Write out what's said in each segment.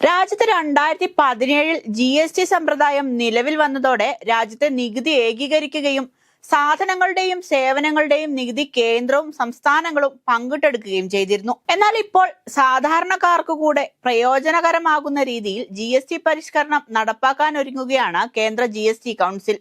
രാജ്യത്ത് രണ്ടായിരത്തി പതിനേഴിൽ ജി എസ് ടി സമ്പ്രദായം നിലവിൽ വന്നതോടെ രാജ്യത്തെ നികുതി ഏകീകരിക്കുകയും സാധനങ്ങളുടെയും സേവനങ്ങളുടെയും നികുതി കേന്ദ്രവും സംസ്ഥാനങ്ങളും പങ്കിട്ടെടുക്കുകയും ചെയ്തിരുന്നു. എന്നാൽ ഇപ്പോൾ സാധാരണക്കാർക്ക് കൂടെ പ്രയോജനകരമാകുന്ന രീതിയിൽ ജി എസ് ടി പരിഷ്കരണം നടപ്പാക്കാൻ ഒരുങ്ങുകയാണ് കേന്ദ്ര ജി എസ് ടി കൗൺസിൽ.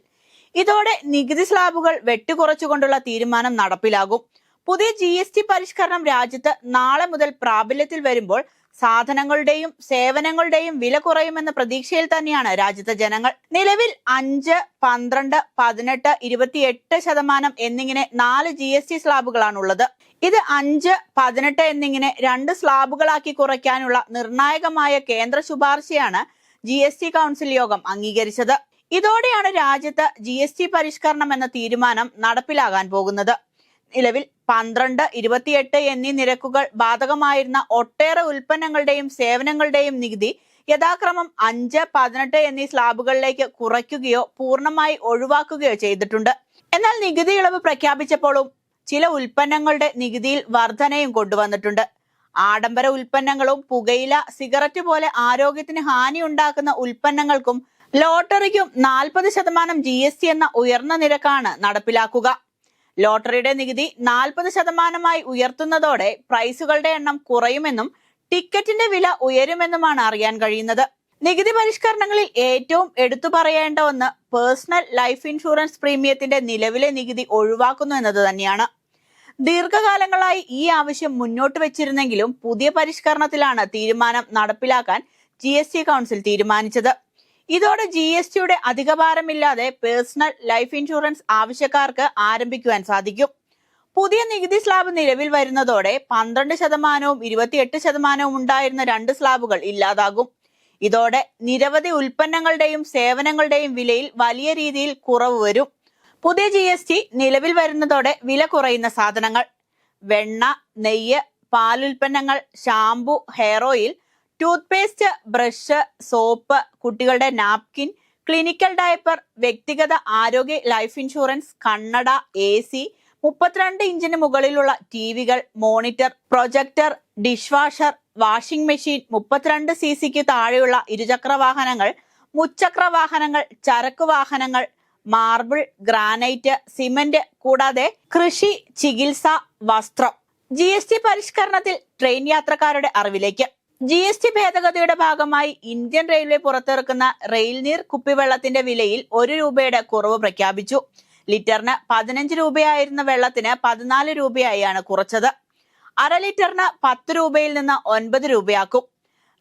ഇതോടെ നികുതി സ്ലാബുകൾ വെട്ടിക്കുറച്ചുകൊണ്ടുള്ള തീരുമാനം നടപ്പിലാകും. പുതിയ ജി എസ് ടി പരിഷ്കരണം രാജ്യത്ത് നാളെ മുതൽ പ്രാബല്യത്തിൽ വരുമ്പോൾ സാധനങ്ങളുടെയും സേവനങ്ങളുടെയും വില കുറയുമെന്ന പ്രതീക്ഷയിൽ തന്നെയാണ് രാജ്യത്തെ ജനങ്ങൾ. നിലവിൽ അഞ്ച് പന്ത്രണ്ട് പതിനെട്ട് ഇരുപത്തിയെട്ട് ശതമാനം എന്നിങ്ങനെ നാല് ജി എസ് ടി സ്ലാബുകളാണുള്ളത്. ഇത് അഞ്ച് പതിനെട്ട് എന്നിങ്ങനെ രണ്ട് സ്ലാബുകളാക്കി കുറയ്ക്കാനുള്ള നിർണായകമായ കേന്ദ്ര ശുപാർശയാണ് ജി എസ് ടി കൗൺസിൽ യോഗം അംഗീകരിച്ചത്. ഇതോടെയാണ് രാജ്യത്ത് ജി എസ് ടി പരിഷ്കരണം എന്ന തീരുമാനം നടപ്പിലാകാൻ പോകുന്നത്. നിലവിൽ പന്ത്രണ്ട് ഇരുപത്തിയെട്ട് എന്നീ നിരക്കുകൾ ബാധകമായിരുന്ന ഒട്ടേറെ ഉൽപ്പന്നങ്ങളുടെയും സേവനങ്ങളുടെയും നികുതി യഥാക്രമം അഞ്ച് പതിനെട്ട് എന്നീ സ്ലാബുകളിലേക്ക് കുറയ്ക്കുകയോ പൂർണമായി ഒഴിവാക്കുകയോ ചെയ്തിട്ടുണ്ട്. എന്നാൽ നികുതി ഇളവ് പ്രഖ്യാപിച്ചപ്പോഴും ചില ഉൽപ്പന്നങ്ങളുടെ നികുതിയിൽ വർധനയും കൊണ്ടുവന്നിട്ടുണ്ട്. ആഡംബര ഉൽപ്പന്നങ്ങളും പുകയില സിഗരറ്റ് പോലെ ആരോഗ്യത്തിന് ഹാനി ഉണ്ടാക്കുന്ന ഉൽപ്പന്നങ്ങൾക്കും ലോട്ടറിക്കും നാൽപ്പത് ശതമാനം ജി എന്ന ഉയർന്ന നിരക്കാണ് നടപ്പിലാക്കുക. ലോട്ടറിയുടെ നികുതി നാൽപ്പത് ശതമാനമായി ഉയർത്തുന്നതോടെ പ്രൈസുകളുടെ എണ്ണം കുറയുമെന്നും ടിക്കറ്റിന്റെ വില ഉയരുമെന്നുമാണ് അറിയാൻ കഴിയുന്നത്. നികുതി പരിഷ്കരണങ്ങളിൽ ഏറ്റവും എടുത്തു പറയേണ്ട ഒന്ന് പേഴ്സണൽ ലൈഫ് ഇൻഷുറൻസ് പ്രീമിയത്തിന്റെ നിലവിലെ നികുതി ഒഴിവാക്കുന്നു എന്നത് തന്നെയാണ്. ദീർഘകാലങ്ങളായി ഈ ആവശ്യം മുന്നോട്ട് വെച്ചിരുന്നെങ്കിലും പുതിയ പരിഷ്കരണത്തിലാണ് തീരുമാനം നടപ്പിലാക്കാൻ ജി കൗൺസിൽ തീരുമാനിച്ചത്. ഇതോടെ ജി എസ് ടിയുടെ അധികഭാരമില്ലാതെ പേഴ്സണൽ ലൈഫ് ഇൻഷുറൻസ് ആവശ്യക്കാർക്ക് ആരംഭിക്കുവാൻ സാധിക്കും. പുതിയ നികുതി സ്ലാബ് നിലവിൽ വരുന്നതോടെ പന്ത്രണ്ട് ശതമാനവും ഇരുപത്തിയെട്ട് ശതമാനവും ഉണ്ടായിരുന്ന രണ്ട് സ്ലാബുകൾ ഇല്ലാതാകും. ഇതോടെ നിരവധി ഉൽപ്പന്നങ്ങളുടെയും സേവനങ്ങളുടെയും വിലയിൽ വലിയ രീതിയിൽ കുറവ് വരും. പുതിയ ജി എസ് ടി നിലവിൽ വരുന്നതോടെ വില കുറയുന്ന സാധനങ്ങൾ വെണ്ണ നെയ്യ് പാലുൽപ്പന്നങ്ങൾ shampoo hair oil toothpaste brush soap കുട്ടികളുടെ നാപ്കിൻ ക്ലിനിക്കൽ ഡയപ്പർ വ്യക്തിഗത ആരോഗ്യ ലൈഫ് ഇൻഷുറൻസ് കണ്ണട എ സി മുപ്പത്തിരണ്ട് ഇഞ്ചിന് മുകളിലുള്ള T വികൾ monitor projector dishwasher washing machine മുപ്പത്തിരണ്ട് സി സിക്ക് താഴെയുള്ള ഇരുചക്ര വാഹനങ്ങൾ മുച്ചക്ര വാഹനങ്ങൾ ചരക്ക് വാഹനങ്ങൾ മാർബിൾ ഗ്രാനൈറ്റ് സിമന്റ് കൂടാതെ കൃഷി ചികിത്സ വസ്ത്രം. ജി പരിഷ്കരണത്തിൽ ട്രെയിൻ യാത്രക്കാരുടെ അറിവിലേക്ക്. ജി എസ് ടി ഭേദഗതിയുടെ ഭാഗമായി ഇന്ത്യൻ റെയിൽവേ പുറത്തിറക്കുന്ന റെയിൽ നീർ കുപ്പിവെള്ളത്തിന്റെ വിലയിൽ ഒരു രൂപയുടെ കുറവ് പ്രഖ്യാപിച്ചു. ലിറ്ററിന് പതിനഞ്ച് രൂപയായിരുന്ന വെള്ളത്തിന് പതിനാല് രൂപയായാണ് കുറച്ചത്. അര ലിറ്ററിന് പത്ത് രൂപയിൽ നിന്ന് ഒൻപത് രൂപയാക്കും.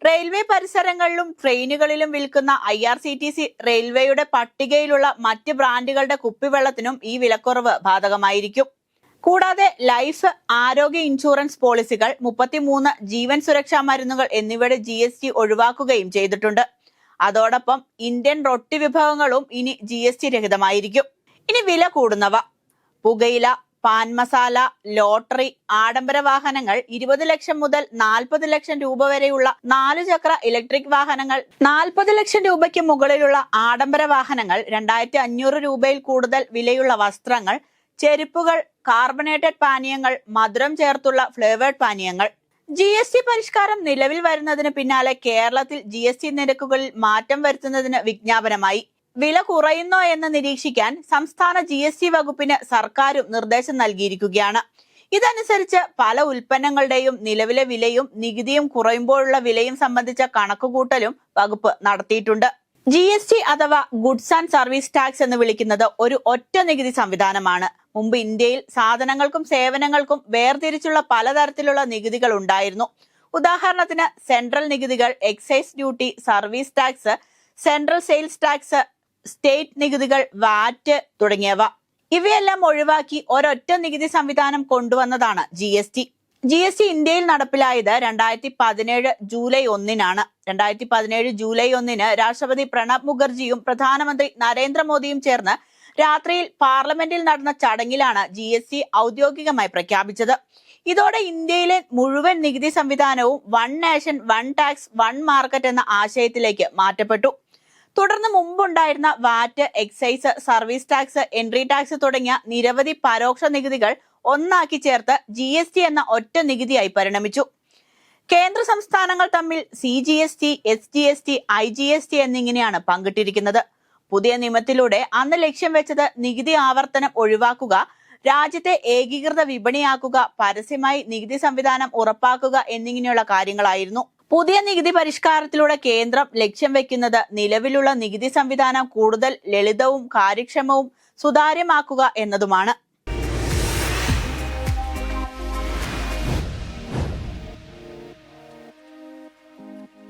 റെയിൽവേ പരിസരങ്ങളിലും ട്രെയിനുകളിലും വിൽക്കുന്ന I R C T C റെയിൽവേയുടെ പട്ടികയിലുള്ള മറ്റ് ബ്രാൻഡുകളുടെ കുപ്പിവെള്ളത്തിനും ഈ വിലക്കുറവ് ബാധകമായിരിക്കും. കൂടാതെ ലൈഫ് ആരോഗ്യ ഇൻഷുറൻസ് പോളിസികൾ മുപ്പത്തിമൂന്ന് ജീവൻ സുരക്ഷാ മരുന്നുകൾ എന്നിവയുടെ ജി എസ് ടി ഒഴിവാക്കുകയും ചെയ്തിട്ടുണ്ട്. അതോടൊപ്പം ഇന്ത്യൻ റൊട്ടി വിഭവങ്ങളും ഇനി ജി എസ് ടി രഹിതമായിരിക്കും. ഇനി വില കൂടുന്നവ. പുകയില പാൻ മസാല ലോട്ടറി ആഡംബര വാഹനങ്ങൾ ഇരുപത് ലക്ഷം മുതൽ നാൽപ്പത് ലക്ഷം രൂപ വരെയുള്ള നാലു ചക്ര ഇലക്ട്രിക് വാഹനങ്ങൾ നാൽപ്പത് ലക്ഷം രൂപയ്ക്ക് മുകളിലുള്ള ആഡംബര വാഹനങ്ങൾ രണ്ടായിരത്തി അഞ്ഞൂറ് രൂപയിൽ കൂടുതൽ വിലയുള്ള വസ്ത്രങ്ങൾ ചെരുപ്പുകൾ കാർബണേറ്റഡ് പാനീയങ്ങൾ മധുരം ചേർത്തുള്ള ഫ്ലേവേർഡ് പാനീയങ്ങൾ. ജി എസ് ടി പരിഷ്കാരം നിലവിൽ വരുന്നതിന് പിന്നാലെ കേരളത്തിൽ ജി എസ് ടി നിരക്കുകളിൽ മാറ്റം വരുത്തുന്നതിന് വിജ്ഞാപനമായി. വില കുറയുന്നോ എന്ന് നിരീക്ഷിക്കാൻ സംസ്ഥാന ജി എസ് ടി വകുപ്പിന് സർക്കാരും നിർദ്ദേശം നൽകിയിരിക്കുകയാണ്. ഇതനുസരിച്ച് പല ഉൽപ്പന്നങ്ങളുടെയും നിലവിലെ വിലയും നികുതിയും കുറയുമ്പോഴുള്ള വിലയും സംബന്ധിച്ച കണക്കുകൂട്ടലും വകുപ്പ് നടത്തിയിട്ടുണ്ട്. ജി അഥവാ ഗുഡ്സ് ആൻഡ് സർവീസ് ടാക്സ് എന്ന് വിളിക്കുന്നത് ഒരു ഒറ്റ നികുതി സംവിധാനമാണ്. മുമ്പ് ഇന്ത്യയിൽ സാധനങ്ങൾക്കും സേവനങ്ങൾക്കും വേർതിരിച്ചുള്ള പലതരത്തിലുള്ള നികുതികൾ ഉണ്ടായിരുന്നു. ഉദാഹരണത്തിന് സെൻട്രൽ നികുതികൾ excise duty service tax central sales tax state നികുതികൾ വാറ്റ് തുടങ്ങിയവ. ഇവയെല്ലാം ഒഴിവാക്കി ഒരൊറ്റ നികുതി സംവിധാനം കൊണ്ടുവന്നതാണ് G S T. G S T ഇന്ത്യയിൽ നടപ്പിലായത് രണ്ടായിരത്തി പതിനേഴ് ജൂലൈ ഒന്നിനാണ്. രണ്ടായിരത്തി പതിനേഴ് ജൂലൈ ഒന്നിന് രാഷ്ട്രപതി പ്രണബ് മുഖർജിയും പ്രധാനമന്ത്രി നരേന്ദ്രമോദിയും ചേർന്ന് രാത്രിയിൽ പാർലമെന്റിൽ നടന്ന ചടങ്ങിലാണ് ജി എസ് ടി ഔദ്യോഗികമായി പ്രഖ്യാപിച്ചത്. ഇതോടെ ഇന്ത്യയിലെ മുഴുവൻ നികുതി സംവിധാനവും one nation one tax one market എന്ന ആശയത്തിലേക്ക് മാറ്റപ്പെട്ടു. തുടർന്ന് മുമ്പുണ്ടായിരുന്ന VAT excise service tax entry tax തുടങ്ങിയ നിരവധി പരോക്ഷ നികുതികൾ ഒന്നാക്കി ചേർത്ത് ജി എസ് ടി എന്ന ഒറ്റ നികുതിയായി പരിണമിച്ചു. കേന്ദ്ര സംസ്ഥാനങ്ങൾ തമ്മിൽ C G S T S G S T I G S T എന്നിങ്ങനെയാണ് പങ്കിട്ടിരിക്കുന്നത്. പുതിയ നിയമത്തിലൂടെ അന്ന് ലക്ഷ്യം വെച്ചത് നികുതി ആവർത്തനം ഒഴിവാക്കുക രാജ്യത്തെ ഏകീകൃത വിപണിയാക്കുക പരസ്യമായി നികുതി സംവിധാനം ഉറപ്പാക്കുക എന്നിങ്ങനെയുള്ള കാര്യങ്ങളായിരുന്നു. പുതിയ നികുതി പരിഷ്കാരത്തിലൂടെ കേന്ദ്രം ലക്ഷ്യം വെക്കുന്നത് നിലവിലുള്ള നികുതി സംവിധാനം കൂടുതൽ ലളിതവും കാര്യക്ഷമവും സുതാര്യമാക്കുക എന്നതുമാണ്.